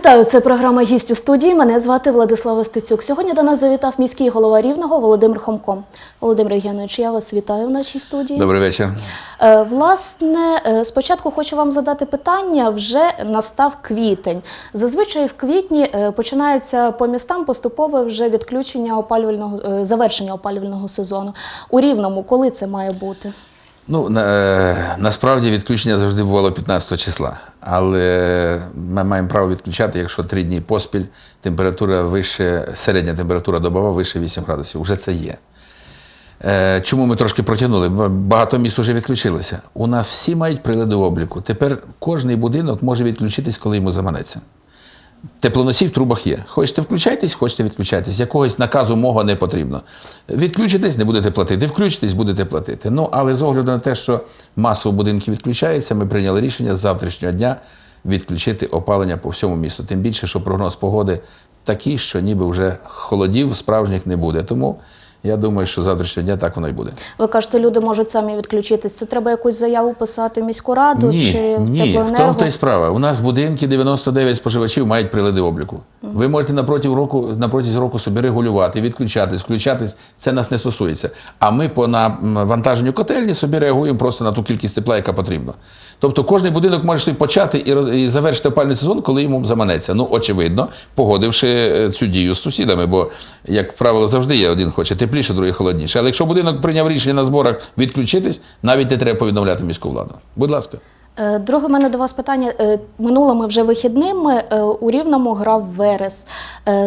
Вітаю, це програма «Гість у студії. Мене звати Владислава Стецюк. Сьогодні до нас завітав міський голова Рівного Володимир Хомко. Володимир Євгенович, я вас вітаю в нашій студії. Добрий вечір. Е, Власне, е, спочатку хочу вам задати питання. Вже настав квітень. Зазвичай в квітні е, починається по містам поступове вже відключення опалювального завершення опалювального сезону. У Рівному коли це має бути? Ну, на, насправді відключення завжди бувало 15 числа, але ми маємо право відключати, якщо три дні поспіль температура вище, середня температура добова вище 8 градусів. Уже це є. Е, Чому ми трошки протягнули? Багато міст вже відключилися. У нас всі мають прилади обліку. Тепер кожний будинок може відключитись, коли йому заманеться. Теплоносій в трубах є. Хочете включайтесь, хочете відключайтесь. Якогось наказу мого не потрібно. Відключитесь, не будете платити. Включитесь, будете платити. Ну, але з огляду на те, що масово будинки відключаються, ми прийняли рішення з завтрашнього дня відключити опалення по всьому місту. Тим більше, що прогноз погоди такий, що ніби вже холодів справжніх не буде. Тому я думаю, що завтрашнього дня так воно і буде. Ви кажете, люди можуть самі відключитись. Це треба якусь заяву писати в міську раду Ні, чи в ні, в тому то й справа. У нас будинки 99 споживачів мають прилади обліку. Ви можете напроти року, на протязі року собі регулювати, відключатись, включатись. Це нас не стосується. А ми по навантаженню котельні собі реагуємо просто на ту кількість тепла, яка потрібна. Тобто кожен будинок може почати і, і завершити опальний сезон, коли йому заманеться. Ну, очевидно, погодивши е, цю дію з сусідами, бо, як правило, завжди є один хоче тепліше, другий холодніше. Але якщо будинок прийняв рішення на зборах відключитись, навіть не треба повідомляти міську владу. Будь ласка. Е, Друге, мене до вас питання. Е, Минулими вже вихідними е, у Рівному грав Верес.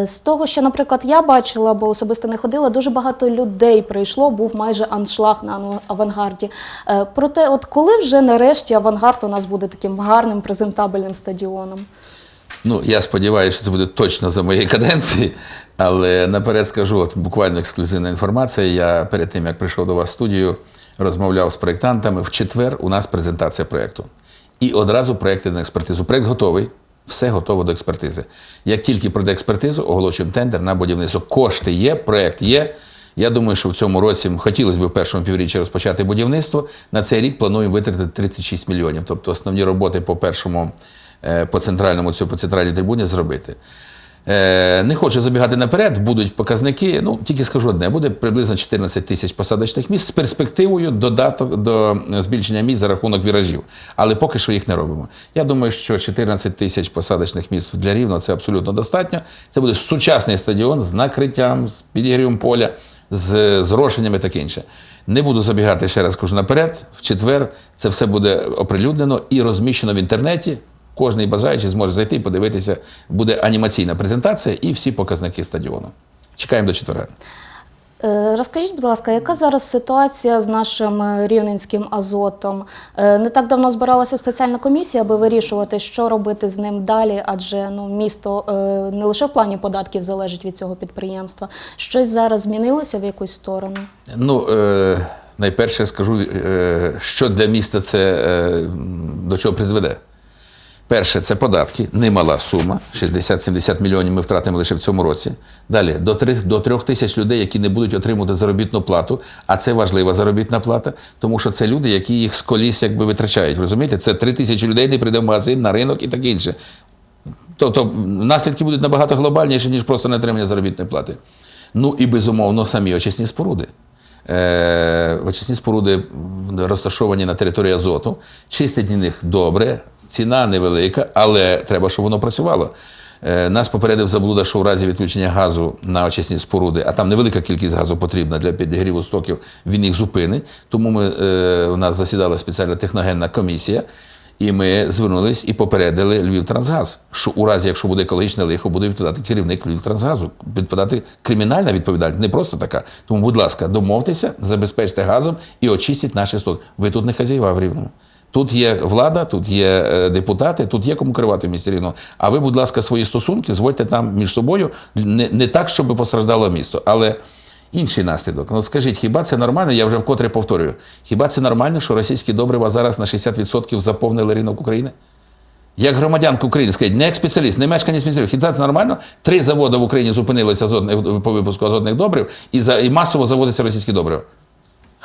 З того, що, наприклад, я бачила, бо особисто не ходила, дуже багато людей прийшло, був майже аншлаг на авангарді. Проте, от коли вже нарешті авангард у нас буде таким гарним презентабельним стадіоном? Ну, я сподіваюся, що це буде точно за моєї каденції, але наперед скажу, от буквально ексклюзивна інформація. Я перед тим, як прийшов до вас в студію, розмовляв з проєктантами. В четвер у нас презентація проєкту. І одразу проєкти на експертизу. Проєкт готовий, все готово до експертизи. Як тільки пройде експертизу, оголошуємо тендер на будівництво. Кошти є, проєкт є. Я думаю, що в цьому році хотілося б в першому півріччі розпочати будівництво. На цей рік плануємо витратити 36 мільйонів. Тобто основні роботи по першому, е, по центральному цю по центральній трибуні зробити. Е, Не хочу забігати наперед, будуть показники. Ну тільки скажу одне: буде приблизно 14 тисяч посадочних місць з перспективою додаток до збільшення місць за рахунок віражів. Але поки що їх не робимо. Я думаю, що 14 тисяч посадочних місць для рівно це абсолютно достатньо. Це буде сучасний стадіон з накриттям, з підігрівом поля, з зрошеннями таке інше. Не буду забігати ще раз кажу наперед. В четвер це все буде оприлюднено і розміщено в інтернеті. Кожний бажаючий зможе зайти і подивитися. Буде анімаційна презентація і всі показники стадіону. Чекаємо до четверга. Е, Розкажіть, будь ласка, яка зараз ситуація з нашим е, рівненським азотом? Е, Не так давно збиралася спеціальна комісія, аби вирішувати, що робити з ним далі, адже ну, місто не лише в плані податків залежить від цього підприємства. Щось зараз змінилося в якусь сторону? Ну, е, найперше скажу, е, що для міста це е, до чого призведе. Перше, це податки, немала сума, 60-70 мільйонів ми втратимо лише в цьому році. Далі до 3, до 3 тисяч людей, які не будуть отримувати заробітну плату, а це важлива заробітна плата, тому що це люди, які їх з коліс якби витрачають. Розумієте? Це 3 тисячі людей, не прийде в магазин, на ринок і таке інше. Тобто наслідки будуть набагато глобальніші, ніж просто неотримання заробітної плати. Ну і безумовно самі очисні споруди. Е, очисні споруди розташовані на території азоту, чистить них добре, ціна невелика, але треба, щоб воно працювало. Е, Нас попередив заблуда, що в разі відключення газу на очисні споруди, а там невелика кількість газу потрібна для підігріву стоків, він їх зупинить. Тому ми, е, у нас засідала спеціальна техногенна комісія, і ми звернулись і попередили Львівтрансгаз, що у разі, якщо буде екологічне лихо, буде відповідати керівник Львівтрансгазу, відповідати кримінальна відповідальність, не просто така. Тому, будь ласка, домовтеся, забезпечте газом і очистіть наші стоки. Ви тут не хазяїва в рівному. Тут є влада, тут є е, депутати, тут є кому керувати місті Рівного. А ви, будь ласка, свої стосунки зводьте там між собою не, не так, щоб постраждало місто, але інший наслідок. Ну скажіть, хіба це нормально? Я вже вкотре повторюю. Хіба це нормально, що російські добрива зараз на 60% заповнили ринок України? Як громадянка України, скажіть, не як спеціаліст, не мешканець спеціаліст. Хіба це нормально? Три заводи в Україні зупинилися азотних- по випуску азотних добрив і, за, і масово заводяться російські добрива.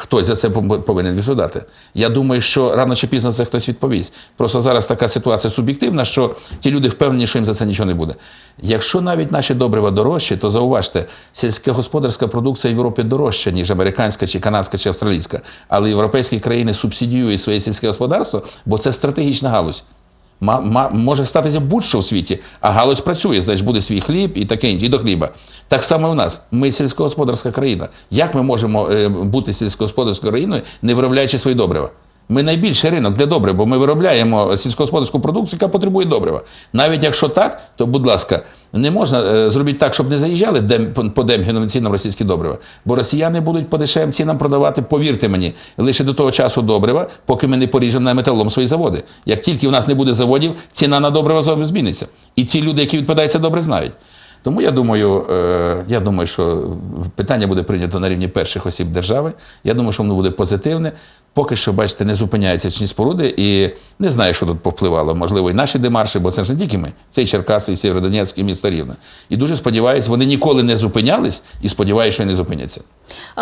Хтось за це повинен відповідати. Я думаю, що рано чи пізно це хтось відповість. Просто зараз така ситуація суб'єктивна, що ті люди впевнені, що їм за це нічого не буде. Якщо навіть наші добрива дорожчі, то зауважте, сільськогосподарська продукція в Європі дорожча, ніж американська, чи канадська, чи австралійська. Але європейські країни субсидіюють своє сільське господарство, бо це стратегічна галузь. Може статися будь-що в світі, а галузь працює, значить буде свій хліб і таке інше, і до хліба. Так само і в нас. Ми сільськогосподарська країна. Як ми можемо е, бути сільськогосподарською країною, не виробляючи свої добрива? Ми найбільший ринок для добрив, бо ми виробляємо сільськогосподарську продукцію, яка потребує добрива. Навіть якщо так, то, будь ласка, не можна е, зробити так, щоб не заїжджали по, демпінговим цінам російські добрива. Бо росіяни будуть по дешевим цінам продавати, повірте мені, лише до того часу добрива, поки ми не поріжемо на металолом свої заводи. Як тільки в нас не буде заводів, ціна на добрива зміниться. І ці люди, які відповідають, це добре знають. Тому я думаю, е, я думаю, що питання буде прийнято на рівні перших осіб держави. Я думаю, що воно буде позитивне. Поки що, бачите, не зупиняються чинні споруди, і не знаю, що тут повпливало. Можливо, і наші демарші, бо це ж не тільки ми, це і Черкаси, і Сєвєродонецьк, і місто Рівне. І дуже сподіваюся, вони ніколи не зупинялись і сподіваюся, що не зупиняться.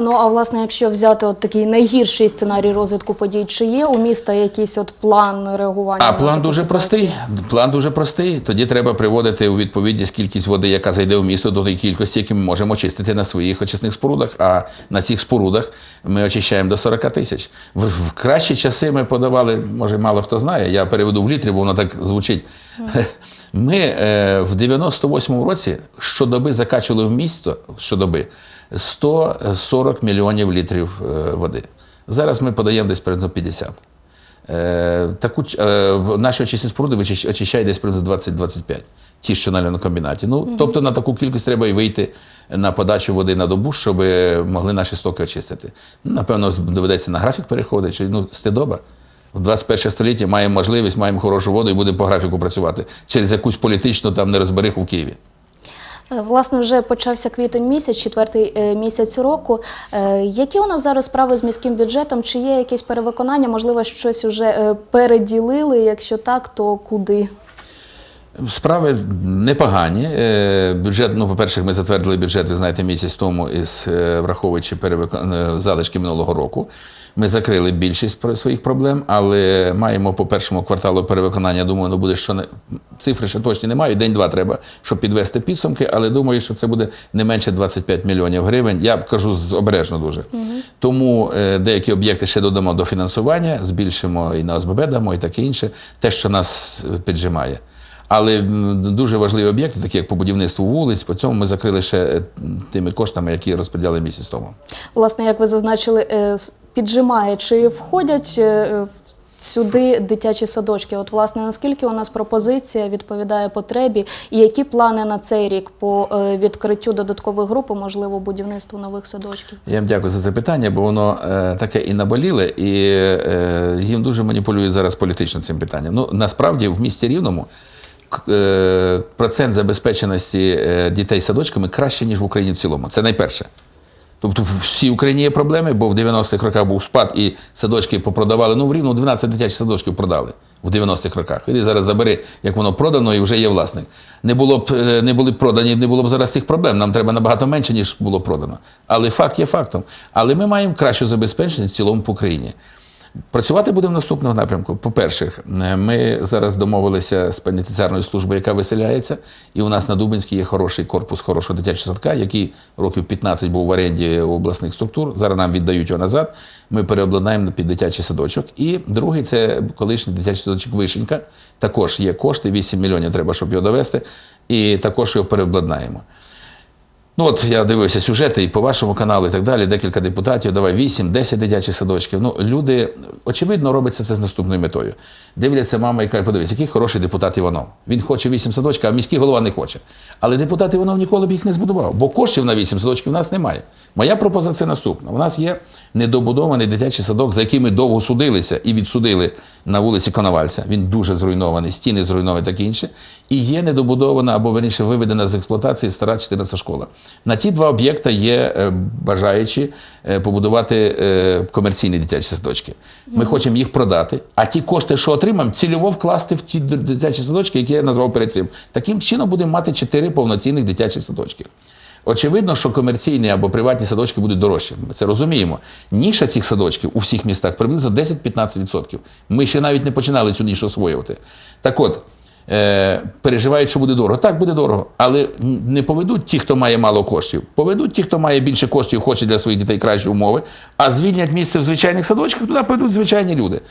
Ну а власне, якщо взяти от такий найгірший сценарій розвитку подій, чи є у міста якийсь от план реагування? А план дуже ситуацію? простий. План дуже простий. Тоді треба приводити у відповідність кількість води, яка зайде в місто, до тієї кількості, яку ми можемо очистити на своїх очисних спорудах. А на цих спорудах ми очищаємо до 40 тисяч. В, в кращі часи ми подавали, може, мало хто знає. Я переведу в літрі, бо воно так звучить. Ми е, в 98-му році щодоби закачували в місто щодоби 140 мільйонів літрів е, води. Зараз ми подаємо десь приблизно 50. Е, таку, е, наші очисні споруди очищають десь приблизно 20-25, ті, що на льонокомбінаті. Ну, Тобто на таку кількість треба і вийти на подачу води на добу, щоб могли наші стоки очистити. Ну, напевно, доведеться на графік переходити, чи ну, стидоба. В 21 столітті маємо можливість, маємо хорошу воду і будемо по графіку працювати через якусь політичну там нерозбериху в Києві. Е, Власне, вже почався квітень місяць, четвертий е, місяць року. Е, Які у нас зараз справи з міським бюджетом? Чи є якесь перевиконання? Можливо, щось вже переділили? Якщо так, то куди? Справи непогані. Е, Бюджет, ну, по-перше, ми затвердили бюджет, ви знаєте, місяць тому, із, е, враховуючи перевикон... е, залишки минулого року. Ми закрили більшість своїх проблем, але маємо по першому кварталу перевиконання. Думаю, ну буде що не цифри ще точні немає. День-два треба, щоб підвести підсумки, але думаю, що це буде не менше 25 мільйонів гривень. Я кажу обережно дуже. Тому е, деякі об'єкти ще додамо до фінансування, збільшимо і на ОСББ дамо, і таке інше, те, що нас піджимає. Але дуже важливі об'єкти, такі як по будівництву вулиць, по цьому ми закрили ще е, тими коштами, які розподіляли місяць тому. Власне, як ви зазначили, е, піджимає, чи входять е, сюди дитячі садочки? От, власне, наскільки у нас пропозиція відповідає потребі, і які плани на цей рік по відкриттю додаткових груп, можливо, будівництву нових садочків? Я вам дякую за це питання, бо воно таке і наболіле, і їм дуже маніпулюють зараз політично цим питанням. Ну, насправді, в місті Рівному процент забезпеченості е, дітей садочками краще, ніж в Україні в цілому. Це найперше. Тобто в всій Україні є проблеми, бо в 90-х роках був спад і садочки попродавали. Ну, в Рівно 12 дитячих садочків продали в 90-х роках. Іди зараз забери, як воно продано, і вже є власник. Не було б е, не були продані, не було б зараз цих проблем. Нам треба набагато менше, ніж було продано. Але факт є фактом. Але ми маємо кращу забезпеченість в цілому по Україні. Працювати будемо в наступному напрямку. По-перше, е, ми зараз домовилися з пенітенціарною службою, яка виселяється, і у нас на Дубинській є хороший корпус хорошого дитячого садка, який років 15 був в оренді у обласних структур. Зараз нам віддають його назад. Ми переобладнаємо під дитячий садочок. І другий це колишній дитячий садочок Вишенька. Також є кошти, 8 мільйонів треба, щоб його довести, і також його переобладнаємо. Ну от я дивився сюжети і по вашому каналу, і так далі. Декілька депутатів, давай 8-10 дитячих садочків. Ну, люди, очевидно, робиться це з наступною метою. Дивляться мама і каже, подивись, який хороший депутат Іванов. Він хоче 8 садочків, а міський голова не хоче. Але депутат Іванов ніколи б їх не збудував, бо коштів на 8 садочків у нас немає. Моя пропозиція наступна: у нас є недобудований дитячий садок, за який ми довго судилися і відсудили на вулиці Коновальця. Він дуже зруйнований, стіни зруйновані, таке інше. І є недобудована або верніше виведена з експлуатації стара 14 школа. На ті два об'єкта є е, бажаючі е, побудувати е, комерційні дитячі садочки. Ми хочемо їх продати, а ті кошти, що отримаємо, цільово вкласти в ті дитячі садочки, які я назвав перед цим. Таким чином будемо мати чотири повноцінних дитячі садочки. Очевидно, що комерційні або приватні садочки будуть дорожчі. Ми це розуміємо. Ніша цих садочків у всіх містах приблизно 10-15%. Ми ще навіть не починали цю нішу освоювати. Так от, е, переживають, що буде дорого. Так, буде дорого. Але не поведуть ті, хто має мало коштів. Поведуть ті, хто має більше коштів, хоче для своїх дітей кращі умови, а звільнять місце в звичайних садочках, туди поведуть звичайні люди.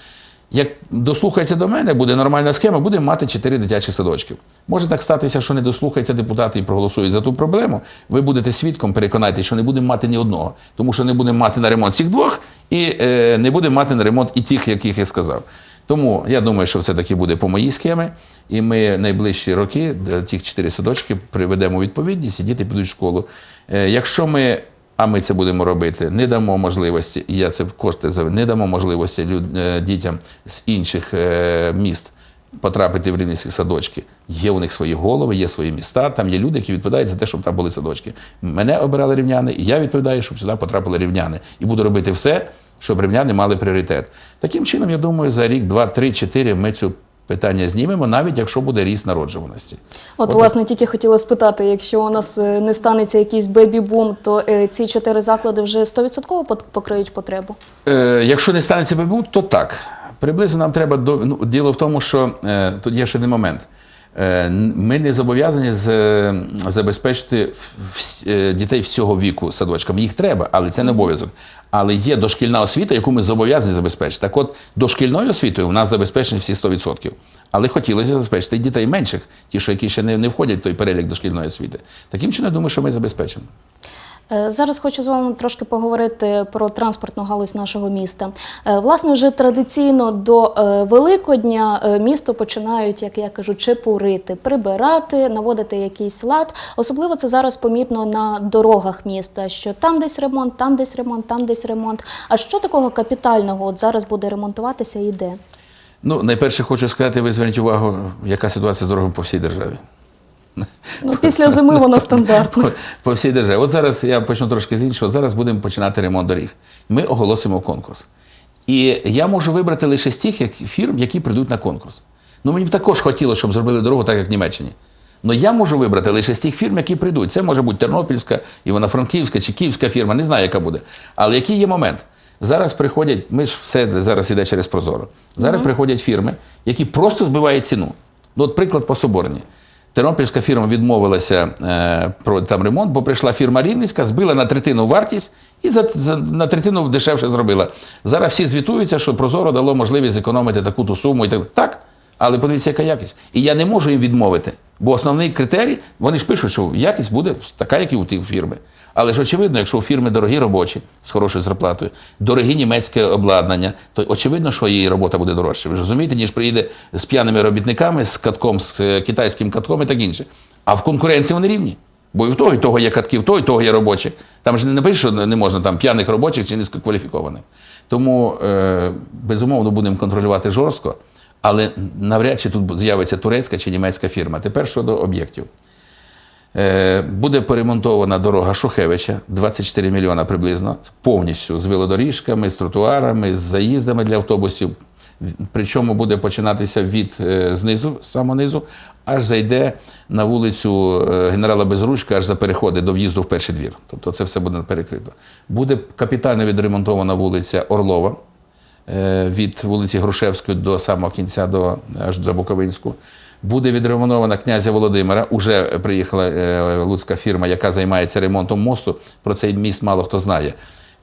Як дослухається до мене, буде нормальна схема, будемо мати 4 дитячі садочки. Може так статися, що не дослухаються депутати і проголосують за ту проблему. Ви будете свідком, переконайтеся, що не будемо мати ні одного, тому що не будемо мати на ремонт цих двох і е, не будемо мати на ремонт і тих, яких я сказав. Тому я думаю, що все-таки буде по моїй схемі, і ми найближчі роки е, ті чотири садочки приведемо у відповідність, і діти підуть в школу. Е, Якщо ми а ми це будемо робити. Не дамо можливості, і я це в кошти не дамо можливості люд, е, дітям з інших е, міст потрапити в рівненські садочки. Є у них свої голови, є свої міста. Там є люди, які відповідають за те, щоб там були садочки. Мене обирали рівняни, і я відповідаю, щоб сюди потрапили рівняни. І буду робити все, щоб рівняни мали пріоритет. Таким чином, я думаю, за рік, два, три, чотири ми цю питання знімемо, навіть якщо буде ріст народжуваності. От, власне, тільки хотіла спитати, якщо у нас е, не станеться якийсь бебі-бум, то е, ці чотири заклади вже 100% покриють потребу? Е, якщо не станеться бебут, то так. Приблизно нам треба до ну, діло в тому, що е, тут є ще один момент. Е, ми не зобов'язані забезпечити в- е, дітей всього віку садочками. Їх треба, але це не обов'язок. Але є дошкільна освіта, яку ми зобов'язані забезпечити. Так от, дошкільною освітою у нас забезпечені всі 100%. Але хотілося забезпечити дітей менших, ті, що які ще не, не входять в той перелік дошкільної освіти. Таким чином, я думаю, що ми забезпечимо. Е, Зараз хочу з вами трошки поговорити про транспортну галузь нашого міста. Е, Власне, вже традиційно до е, Великодня місто починають, як я кажу, чепурити, прибирати, наводити якийсь лад. Особливо це зараз помітно на дорогах міста, що там десь ремонт, там десь ремонт, там десь ремонт. А що такого капітального от зараз буде ремонтуватися і де? Ну, найперше хочу сказати, ви зверніть увагу, яка ситуація з дорогами по всій державі. Ну, після зими вона стандартна. По- По всій державі. От зараз я почну трошки з іншого. Зараз будемо починати ремонт доріг. Ми оголосимо конкурс. І я можу вибрати лише з тих фірм, які прийдуть на конкурс. Ну, мені б також хотілося, щоб зробили дорогу так, як в Німеччині. Ну я можу вибрати лише з тих фірм, які прийдуть. Це може бути Тернопільська, Івано-Франківська чи Київська фірма, не знаю, яка буде. Але який є момент? Зараз приходять, ми ж все зараз іде через Прозоро. Зараз приходять фірми, які просто збивають ціну. Ну, от приклад по Соборні. Тернопільська фірма відмовилася е, про там ремонт, бо прийшла фірма Рівненська, збила на третину вартість і за, за на третину дешевше зробила. Зараз всі звітуються, що Прозоро дало можливість зекономити таку ту суму і так. Так, але подивіться, яка якість. І я не можу їм відмовити. Бо основний критерій, вони ж пишуть, що якість буде така, як і у тих фірми. Але ж очевидно, якщо у фірми дорогі робочі з хорошою зарплатою, дорогі німецьке обладнання, то очевидно, що її робота буде дорожча. Ви ж розумієте, ніж приїде з п'яними робітниками, з катком, з е, китайським катком і так інше. А в конкуренції вони рівні. Бо і в того, і того є катки, в того, і того є робочі. Там ж не напишуть, що не можна там п'яних робочих чи низькокваліфікованих. Тому, е, безумовно, будемо контролювати жорстко, але навряд чи тут з'явиться турецька чи німецька фірма. Тепер щодо об'єктів. Е, Буде поремонтована дорога Шухевича, 24 мільйона приблизно, повністю з велодоріжками, з тротуарами, з заїздами для автобусів. Причому буде починатися від е, знизу, з самого низу, аж зайде на вулицю е, генерала Безручка, аж за переходи до в'їзду в перший двір. Тобто це все буде перекрито. Буде капітально відремонтована вулиця Орлова від вулиці Грушевської до самого кінця, до, аж за Буковинську. Буде відремонтована князя Володимира. Уже приїхала е, луцька фірма, яка займається ремонтом мосту. Про цей міст мало хто знає.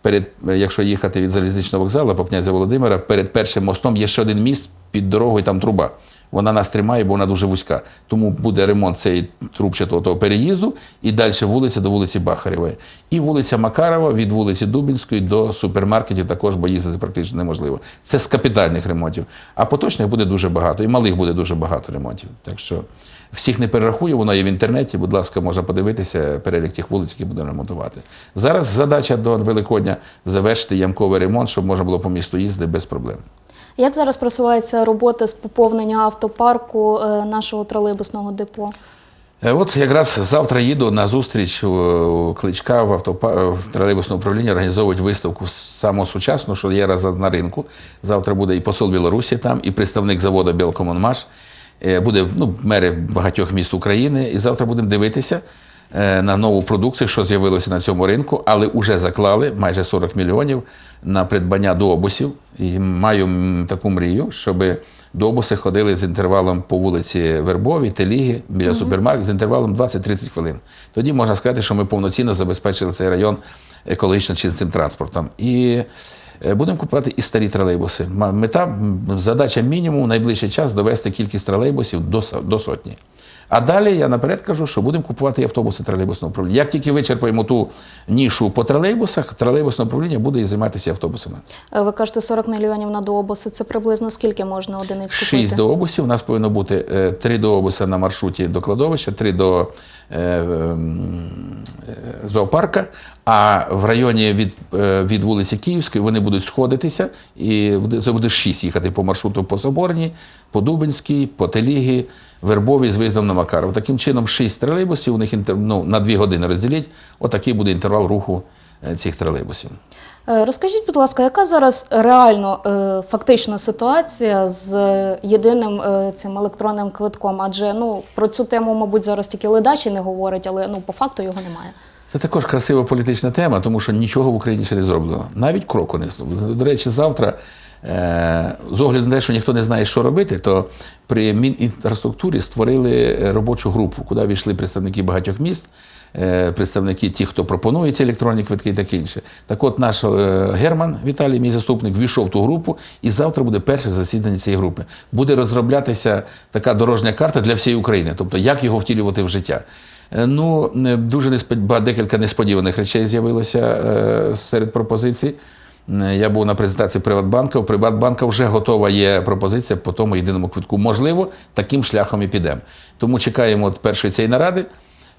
Перед, е, якщо їхати від залізничного вокзалу по князя Володимира, перед першим мостом є ще один міст під дорогою, там труба. Вона нас тримає, бо вона дуже вузька. Тому буде ремонт цієї трубчатого того переїзду і далі вулиця до вулиці Бахарєвої. І вулиця Макарова від вулиці Дубінської до супермаркетів також, бо їздити практично неможливо. Це з капітальних ремонтів. А поточних буде дуже багато, і малих буде дуже багато ремонтів. Так що всіх не перерахую, воно є в інтернеті. Будь ласка, можна подивитися перелік тих вулиць, які будемо ремонтувати. Зараз задача до Великодня завершити ямковий ремонт, щоб можна було по місту їздити без проблем. Як зараз просувається робота з поповнення автопарку е, нашого тролейбусного депо? Е, От якраз завтра їду на зустріч у- Кличка в, автопа... в тролейбусному управлінні організовують виставку самого сучасну, що є раз на ринку. Завтра буде і посол Білорусі там, і представник заводу Білкомонмаш. Е, Буде ну, мери багатьох міст України. І завтра будемо дивитися. Е, на нову продукцію, що з'явилося на цьому ринку, але вже заклали майже 40 мільйонів на придбання дообусів. І маю таку мрію, щоб дообуси ходили з інтервалом по вулиці Вербовій, Теліги, біля супермаркету, з інтервалом 20-30 хвилин. Тоді можна сказати, що ми повноцінно забезпечили цей район екологічно чистим транспортом. І е, будемо купувати і старі тролейбуси. Мета, задача мінімум найближчий час довести кількість тролейбусів до, до сотні. А далі я наперед кажу, що будемо купувати автобуси тролейбусного управління. Як тільки вичерпаємо ту нішу по тролейбусах, тролейбусне управління буде і займатися автобусами. Е, Ви кажете 40 мільйонів на дообуси. Це приблизно скільки можна одиниць купити? Шість дообусів. У нас повинно бути е, три дообуси на маршруті до кладовища, три до е, ем, зоопарка. А в районі від, від вулиці Київської вони будуть сходитися, і це буде шість їхати по маршруту по Соборній, по Дубинській, по Телігі, Вербовій з виїздом на Макаров. Таким чином, шість тролейбусів, у них інтер, ну, на дві години розділіть. Отакий буде інтервал руху е, цих тролейбусів. Е, Розкажіть, будь ласка, яка зараз реально е, фактична ситуація з єдиним цим електронним квитком? Адже ну про цю тему, мабуть, зараз тільки ледачі не говорять, але ну по факту його немає. Це також красива політична тема, тому що нічого в Україні ще не зроблено. Навіть кроку не зроблено. До речі, завтра, з огляду на те, що ніхто не знає, що робити, то при Мінінфраструктурі створили робочу групу, куди війшли представники багатьох міст, е, представники ті, хто пропонує ці електронні квитки і таке інше. Так от наш е, Герман Віталій, мій заступник, війшов в ту групу, і завтра буде перше засідання цієї групи. Буде розроблятися така дорожня карта для всієї України, тобто як його втілювати в життя. Е, Ну, е, дуже неспод... декілька несподіваних речей з'явилося е, серед пропозицій. Е, Я був на презентації Приватбанка. У Приватбанка вже готова є пропозиція по тому єдиному квитку. Можливо, таким шляхом і підемо. Тому чекаємо от першої цієї наради.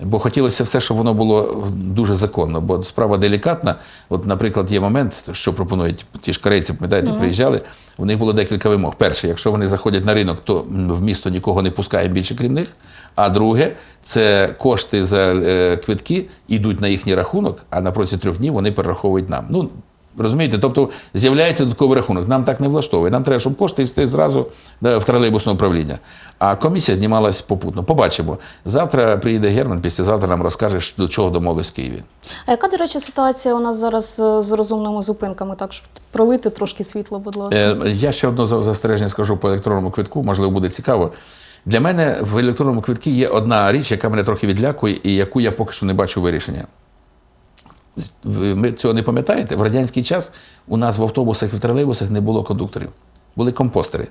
Бо хотілося все, щоб воно було дуже законно, бо справа делікатна. От, наприклад, є момент, що пропонують ті ж корейці, пам'ятаєте, приїжджали. У них було декілька вимог. Перше, якщо вони заходять на ринок, то в місто нікого не пускає більше, крім них. А друге, це кошти за е, квитки йдуть на їхній рахунок, а на протязі трьох днів вони перераховують нам. Ну, Розумієте, тобто з'являється додатковий рахунок. Нам так не влаштовує. Нам треба, щоб кошти йшли зразу в тролейбусне управління. А комісія знімалась попутно. Побачимо. Завтра приїде Герман, післязавтра нам розкаже, до чого домовились в Києві. А яка, до речі, ситуація у нас зараз е, з розумними зупинками? Так, щоб пролити трошки світло, будь ласка. Е, Я ще одне за- застереження скажу по електронному квитку, можливо, буде цікаво. Для мене в електронному квитку є одна річ, яка мене трохи відлякує і яку я поки що не бачу вирішення. Ви цього не пам'ятаєте? В радянський час у нас в автобусах і в тролейбусах не було кондукторів, були компостери.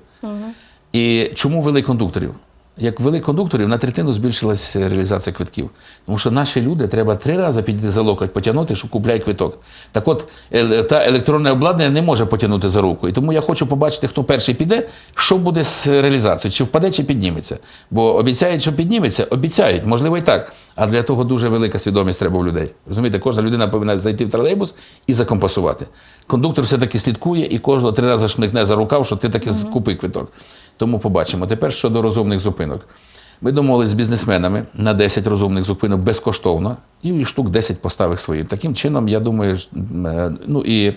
І чому вели кондукторів? Як ввели кондукторів, на третину збільшилась реалізація квитків. Тому що наші люди треба три рази підійти за локоть, потягнути, щоб купляють квиток. Так от, е, та електронне обладнання не може потягнути за руку. І тому я хочу побачити, хто перший піде, що буде з реалізацією, чи впаде, чи підніметься. Бо обіцяють, що підніметься, обіцяють, можливо, і так. А для того дуже велика свідомість треба у людей. Розумієте, кожна людина повинна зайти в тролейбус і закомпасувати. Кондуктор все-таки слідкує і кожного три рази шмикне за рукав, що ти таки mm купи квиток. Тому побачимо. Тепер щодо розумних зупинок. Ми домовились з бізнесменами на 10 розумних зупинок безкоштовно, і штук 10 поставив своїм. Таким чином, я думаю, е, ну і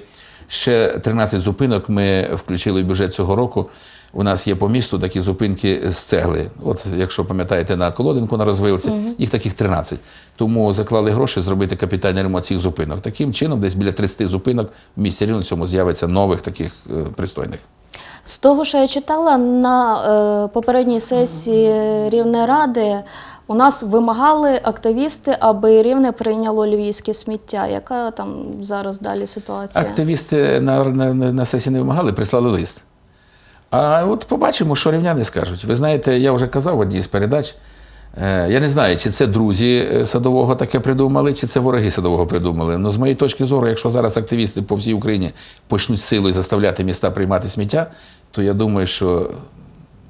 ще 13 зупинок ми включили в бюджет цього року. У нас є по місту такі зупинки з цегли. От, якщо пам'ятаєте, на колодинку на розвилці, їх таких 13. Тому заклали гроші зробити капітальний ремонт цих зупинок. Таким чином, десь біля 30 зупинок в місті Рівно цьому з'явиться нових таких е, пристойних. З того, що я читала на е, попередній сесії Рівнеради, у нас вимагали активісти, аби Рівне прийняло львівське сміття. Яка там зараз далі ситуація? Активісти на, на, на на сесії не вимагали, прислали лист. А от побачимо, що рівняни скажуть. Ви знаєте, я вже казав в одній з передач. е, Я не знаю, чи це друзі е, садового таке придумали, чи це вороги садового придумали. Ну, з моєї точки зору, якщо зараз активісти по всій Україні почнуть силою заставляти міста приймати сміття, то я думаю, що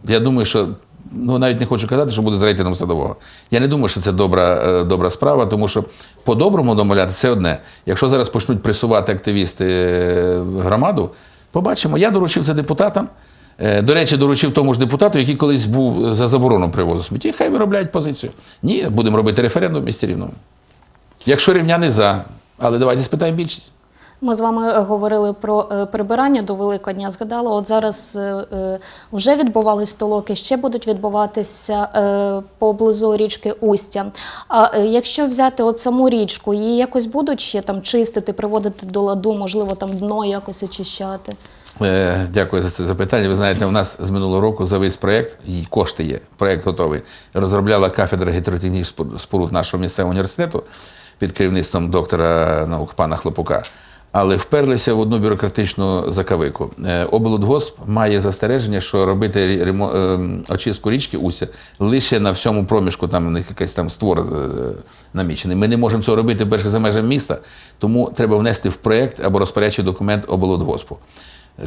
я думаю, що ну навіть не хочу казати, що буде з рейтингом садового. Я не думаю, що це добра, е, добра справа, тому що по-доброму домовляти це одне. Якщо зараз почнуть пресувати активісти громаду, побачимо. Я доручив це депутатам. Е, До речі, доручив тому ж депутату, який колись був за заборону привозу сміття. Хай виробляють позицію. Ні, будемо робити референдум місті рівному. Якщо рівняни за, але давайте спитаємо більшість. Ми з вами е, говорили про е, прибирання до Великодня. Згадала, от зараз е, е, вже відбувались толоки, ще будуть відбуватися е, поблизу річки Устя. А е, якщо взяти от саму річку, її якось будуть ще там чистити, приводити до ладу, можливо, там дно якось очищати. Е, Дякую за це запитання. Ви знаєте, у нас з минулого року за весь проєкт, і кошти є, проєкт готовий, розробляла кафедра гідротехнічних споруд- нашого місцевого університету під керівництвом доктора наук пана Хлопука. Але вперлися в одну бюрократичну закавику. Е, Облудгосп має застереження, що робити рі- ремо- ем, очистку річки Уся лише на всьому проміжку, там у них якийсь там створ е, намічений. Ми не можемо цього робити перше за межами міста, тому треба внести в проєкт або розпорядчий документ облудгоспу.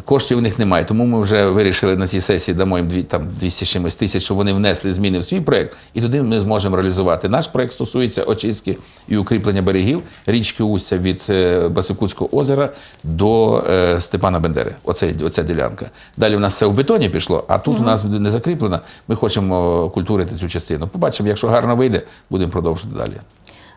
Коштів у них немає, тому ми вже вирішили на цій сесії дамо їм дві, там, 200 чимось тисяч, щоб вони внесли зміни в свій проєкт, і туди ми зможемо реалізувати. Наш проєкт стосується очистки і укріплення берегів річки Устя від е, Басикутського озера до е, Степана Бендери. Оце, оця ділянка. Далі у нас все в бетоні пішло, а тут у нас не закріплено. Ми хочемо культурити цю частину. Побачимо, якщо гарно вийде, будемо продовжувати далі.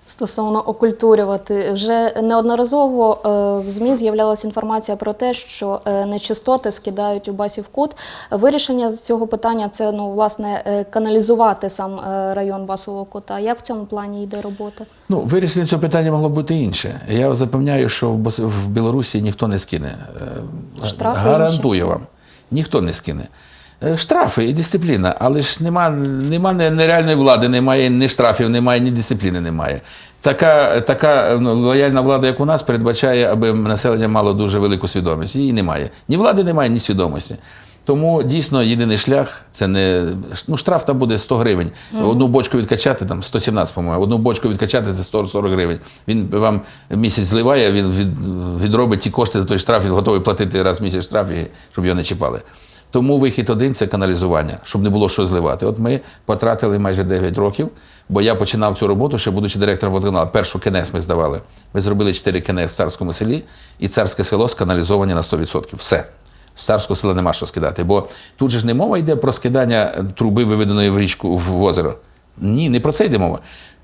Стосовно окультурювати, вже неодноразово е, в ЗМІ з'являлася інформація про те, що е, нечистоти скидають у басів кут. Вирішення цього питання це ну власне е, каналізувати сам район басового кута. Як в цьому плані йде робота? Ну, вирішення цього питання могло бути інше. Я запевняю, що в Білорусі ніхто не скине. Штрафи Гарантую вам. Ніхто не скине. Е, Штрафи і дисципліна, але ж нема, нема нереальної влади, немає ні штрафів, немає, ні дисципліни немає. Така, така ну, лояльна влада, як у нас, передбачає, аби населення мало дуже велику свідомість. Її немає. Ні влади немає, ні свідомості. Тому дійсно єдиний шлях це не ну, штраф там буде 100 гривень. Одну бочку відкачати, там 117, по-моєму, одну бочку відкачати це 140 гривень. Він вам місяць зливає, він від, відробить ті кошти за той штраф, він готовий платити раз в місяць штраф, щоб його не чіпали. Тому вихід один це каналізування, щоб не було що зливати. От ми потратили майже 9 років, бо я починав цю роботу, ще будучи директором водоканалу. Першу КНС ми здавали. Ми зробили 4 КНС в царському селі, і царське село сканалізовані на 100%. Все. З царського села нема що скидати. Бо тут же ж не мова йде про скидання труби, виведеної в річку в озеро. Ні, не про це йде мова.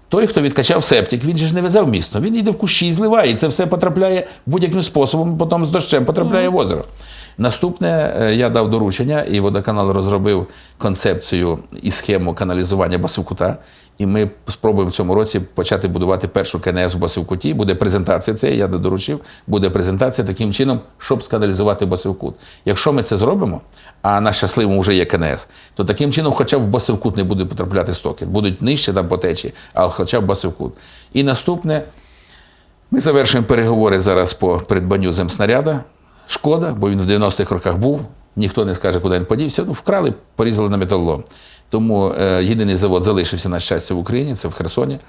Той, хто відкачав септик, він же ж не везе в місто. Він йде в кущі і зливає, і це все потрапляє будь-яким способом, потім з дощем потрапляє в озеро. Наступне, е, я дав доручення, і водоканал розробив концепцію і схему каналізування Басивкута. І ми спробуємо в цьому році почати будувати першу КНС в Басивкуті. Буде презентація це, я доручив, буде презентація таким чином, щоб сканалізувати Басивкут. Якщо ми це зробимо, а на щасливому вже є КНС, то таким чином, хоча б в Басивкут не буде потрапляти стоки. Будуть нижче там по течії, але хоча б Басивкут. І наступне, ми завершуємо переговори зараз по придбанню земснаряда. Шкода, бо він в 90-х роках був. Ніхто не скаже, куди він подівся. Ну, вкрали, порізали на металолом. Тому е, єдиний завод залишився на щастя в Україні, це в Херсоні.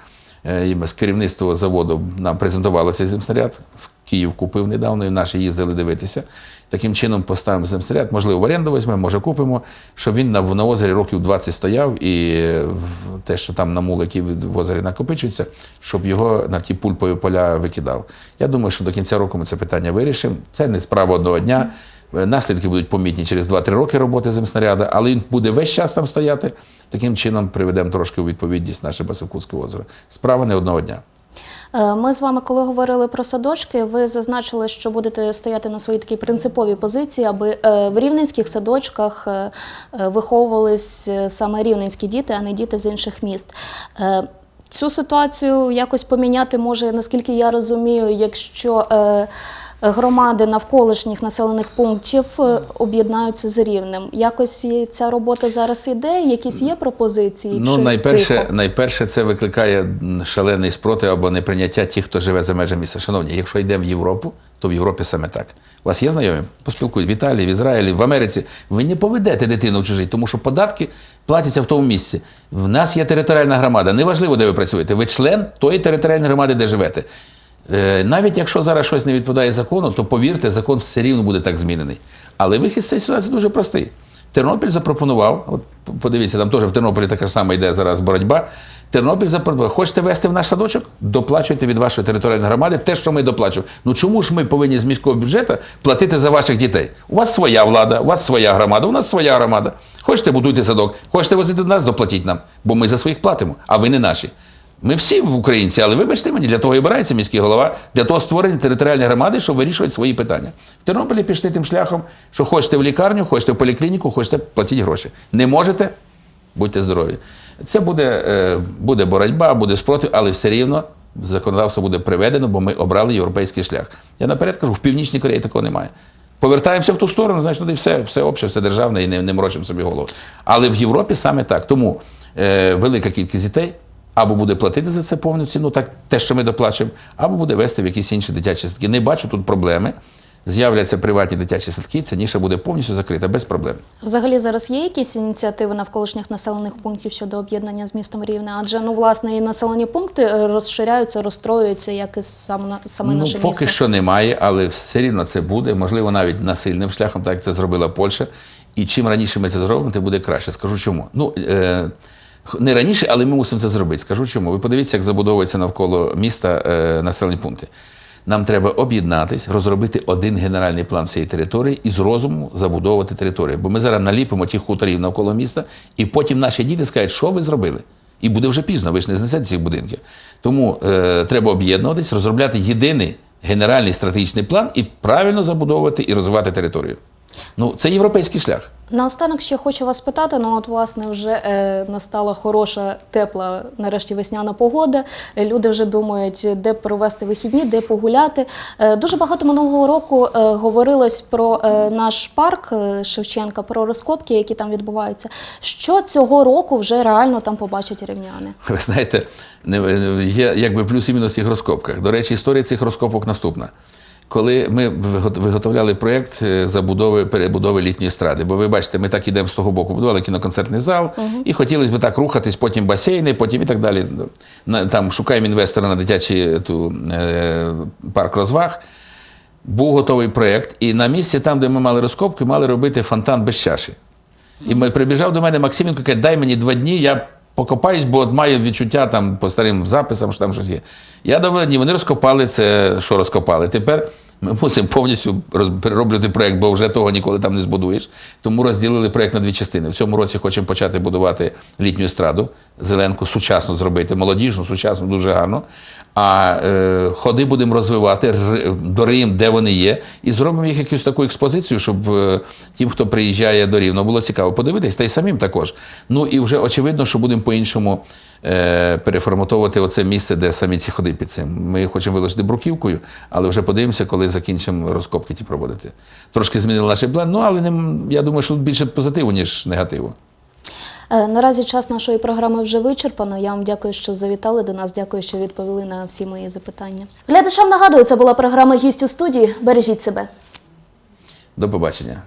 Е, і з керівництва заводу нам презентували цей земснаряд. Київ купив недавно, і наші їздили дивитися. Таким чином поставимо земснаряд, можливо, в оренду візьмемо, може купимо, щоб він на, на озері років 20 стояв і те, що там на мул, які в озері накопичується, щоб його на ті пульпові поля викидав. Я думаю, що до кінця року ми це питання вирішимо. Це не справа одного дня. Е, Наслідки будуть помітні через 2-3 роки роботи земснаряда, але він буде весь час там стояти. Таким чином приведемо трошки у відповідність наше Басивкутське озеро. Справа не одного дня. Е, Ми з вами, коли говорили про садочки, ви зазначили, що будете стояти на своїй такій принциповій позиції, аби е, в рівненських садочках е, виховувались саме рівненські діти, а не діти з інших міст. Цю ситуацію якось поміняти може, наскільки я розумію, якщо громади навколишніх населених пунктів е, об'єднаються з рівнем. Якось ця робота зараз іде, якісь є пропозиції? Ну, чи найперше, тихо? найперше, це викликає шалений спротив або неприйняття тих, хто живе за межами міста. Шановні, якщо йдемо в Європу, то в Європі саме так. У вас є знайомі? Поспілкують в Італії, в Ізраїлі, в Америці. Ви не поведете дитину в чужий, тому що податки платяться в тому місці. В нас є територіальна громада. Неважливо, де ви працюєте. Ви член тої територіальної громади, де живете. Е, Навіть якщо зараз щось не відповідає закону, то повірте, закон все рівно буде так змінений. Але вихід з цієї ситуації дуже простий. Тернопіль запропонував, от подивіться, там теж в Тернополі така ж сама йде зараз боротьба. Тернопіль запропонував, хочете вести в наш садочок? Доплачуйте від вашої територіальної громади те, що ми доплачуємо. Ну чому ж ми повинні з міського бюджету платити за ваших дітей? У вас своя влада, у вас своя громада, у нас своя громада. Хочете будуйте садок, хочете возити до нас, доплатіть нам, бо ми за своїх платимо, а ви не наші. Ми всі в українці, але вибачте мені, для того і обирається міський голова, для того створені територіальні громади, щоб вирішувати свої питання. В Тернополі пішли тим шляхом, що хочете в лікарню, хочете в поліклініку, хочете платіть гроші. Не можете, будьте здорові. Це буде, е, буде боротьба, буде спротив, але все рівно законодавство буде приведено, бо ми обрали європейський шлях. Я наперед кажу, в Північній Кореї такого немає. Повертаємося в ту сторону, значить, тоді все, все обще, все державне і не, не морочимо собі голову. Але в Європі саме так. Тому е, велика кількість дітей або буде платити за це повну ціну, так те, що ми доплачуємо, або буде вести в якісь інші дитячі садки. Не бачу тут проблеми. З'являться приватні дитячі садки, ця ніша буде повністю закрита, без проблем. Взагалі зараз є якісь ініціативи навколишніх населених пунктів щодо об'єднання з містом Рівне? Адже ну власне і населені пункти е, розширяються, розстроюються, як і сам на- саме ну, наше поки місто. що немає, але все рівно це буде, можливо, навіть насильним шляхом, так як це зробила Польща. І чим раніше ми це зробимо, тим буде краще. Скажу чому. Ну, е, не раніше, але ми мусимо це зробити. Скажу чому. Ви подивіться, як забудовується навколо міста е, населені пункти. Нам треба об'єднатись, розробити один генеральний план цієї території і з розуму забудовувати територію. Бо ми зараз наліпимо ті хуторів навколо міста, і потім наші діти скажуть, що ви зробили. І буде вже пізно, ви ж не знесете цих будинків. Тому е, треба об'єднуватись, розробляти єдиний генеральний стратегічний план і правильно забудовувати і розвивати територію. Ну, це європейський шлях. Наостанок ще хочу вас питати. Ну, от власне вже е, настала хороша, тепла, нарешті весняна погода. Е, Люди вже думають, де провести вихідні, де погуляти. Е, дуже багато минулого року е, говорилось про е, наш парк е, Шевченка, про розкопки, які там відбуваються. Що цього року вже реально там побачать рівняни? Ви знаєте, не- є якби плюс і мінус в цих розкопках. До речі, історія цих розкопок наступна. Коли ми виготовляли проєкт е, забудови перебудови літньої естради, бо ви бачите, ми так ідемо з того боку, будували кіноконцертний зал, і хотілося б так рухатись, потім басейни, потім і так далі. Там шукаємо інвестора на дитячий ту, е, парк розваг. Був готовий проєкт, і на місці, там, де ми мали розкопки, мали робити фонтан без чаші. І ми- прибіжав до мене Максименко, каже, дай мені два дні, я покопаюсь, бо от маю відчуття там по старим записам, що там щось є. Я дав ні, вони розкопали це, що розкопали. Тепер ми мусимо повністю перероблювати проєкт, бо вже того ніколи там не збудуєш. Тому розділили проєкт на дві частини. В цьому році хочемо почати будувати літню естраду, зеленку, сучасну зробити, молодіжну, сучасну, дуже гарно. А е, ходи будемо розвивати до Рим, де вони є, і зробимо їх якусь таку експозицію, щоб е, тим, хто приїжджає до Рівного, було цікаво подивитись, та й самим також. Ну і вже очевидно, що будемо по-іншому е, переформатовувати оце місце, де самі ці ходи під цим. Ми хочемо вилучити бруківкою, але вже подивимося, коли закінчимо розкопки ті проводити. Трошки змінили наш план, ну але не, я думаю, що тут більше позитиву, ніж негативу. Е, Наразі час нашої програми вже вичерпано. Я вам дякую, що завітали до нас. Дякую, що відповіли на всі мої запитання. Глядачам нагадую, це була програма «Гість у студії. Бережіть себе. До побачення.